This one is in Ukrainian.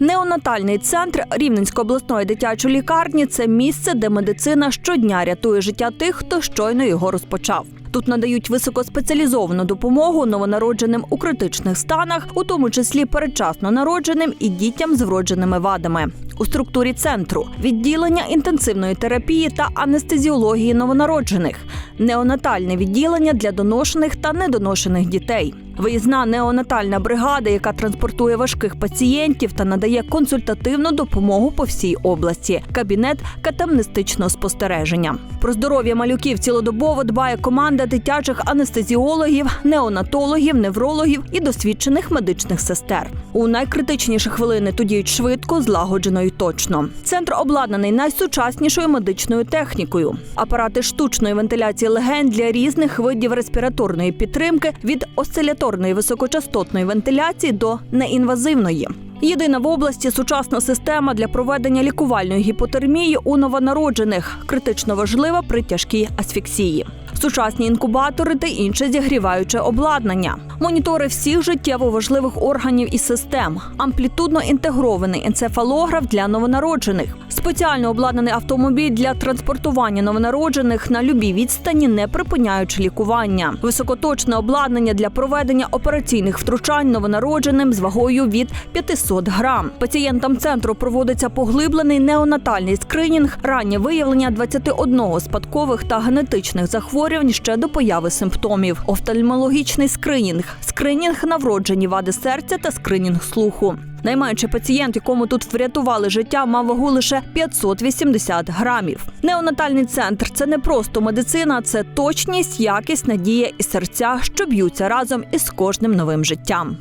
Неонатальний центр Рівненської обласної дитячої лікарні це місце, де медицина щодня рятує життя тих, хто щойно його розпочав. Тут надають високоспеціалізовану допомогу новонародженим у критичних станах, у тому числі передчасно народженим і дітям з вродженими вадами. У структурі центру відділення інтенсивної терапії та анестезіології новонароджених, неонатальне відділення для доношених та недоношених дітей. Виїзна неонатальна бригада, яка транспортує важких пацієнтів та надає консультативну допомогу по всій області. Кабінет катамнестичного спостереження. Про здоров'я малюків цілодобово дбає команда дитячих анестезіологів, неонатологів, неврологів і досвідчених медичних сестер. У найкритичніші хвилини тут швидко, злагоджено і точно. Центр обладнаний найсучаснішою медичною технікою. Апарати штучної вентиляції легень для різних видів респіраторної підтримки від осциляторної високочастотної вентиляції до неінвазивної. Єдина в області сучасна система для проведення лікувальної гіпотермії у новонароджених, критично важлива при тяжкій асфіксії. Сучасні інкубатори та інше зігріваюче обладнання, монітори всіх життєво важливих органів і систем, амплітудно інтегрований енцефалограф для новонароджених, спеціально обладнаний автомобіль для транспортування новонароджених на любій відстані, не припиняючи лікування, високоточне обладнання для проведення операційних втручань новонародженим з вагою від 500 грам. Пацієнтам центру проводиться поглиблений неонатальний скринінг, раннє виявлення 21 спадкових та генетичних захворювань ще до появи симптомів, офтальмологічний скринінг, скринінг на вроджені вади серця та скринінг слуху. Найменший пацієнт, якому тут врятували життя, мав вагу лише 580 грамів. Неонатальний центр це не просто медицина, це точність, якість, надія і серця, що б'ються разом із кожним новим життям.